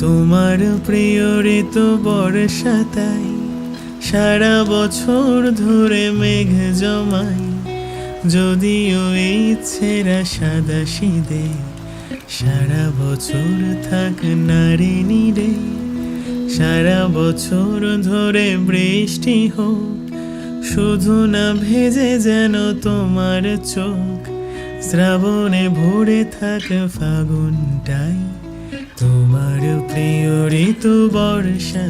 তোমার প্রিয় ঋতু বর্ষা তাই, সারা বছর ধরে মেঘ জমাই। যদিও এই ছেঁড়া সাদা সিদে সারা বছর থাক নারী নিরে, সারা বছর ধরে বৃষ্টি হোক, শুধু না ভেজে যেন তোমার চোখ, শ্রাবণে ভরে থাক ফাগুনটাই। প্রিয় ঋতু বর্ষা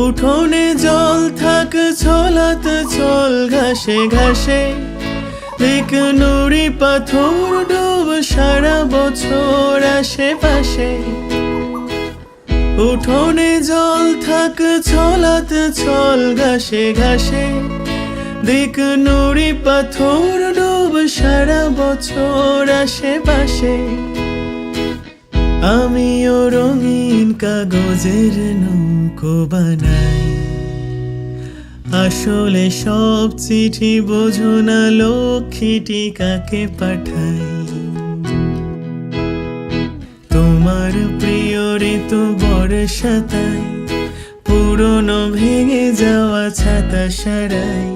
উঠোনে জল থাক ছলাত চল ঘাসে ঘাসে। দেখ নুড়ি পাথর ডুব সারা বছর আশেপাশে। উঠোনে জল থাক, ছলাত চল ঘাসে ঘাসে। দেখ নুড়ি পাথর ডুব সারা বছর আশেপাশে। আমিও রঙিন কাগজের নৌকো বানাই। আসলে সব চিঠি বোঝো না, লক্ষ্মীটি কাকে পাঠাই? তোমার প্রিয় ঋতু বর্ষা তাই, পুরনো ভেঙে যাওয়া ছাতা সারাই,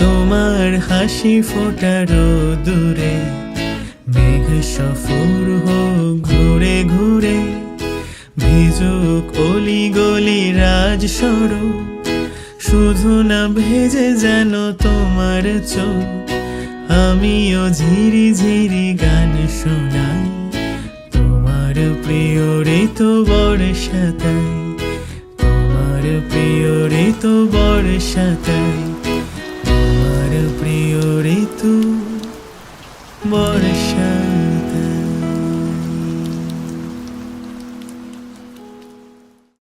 তোমার হাসি ফোটার দূরে, মেঘ সফর হোক ঘুরে ঘুরে, ভিজুক অলি গলি রাজ সড়ক শুধু না ভেজে যেন তোমার চোখ। আমিও ঝিরি ঝিরি গান শোনাই। তোমার প্রিয় ঋতু বর্ষা তাই তোমার প্রিয় ঋতু বর্ষা তাই তোমার প্রিয় ঋতু বর্ষা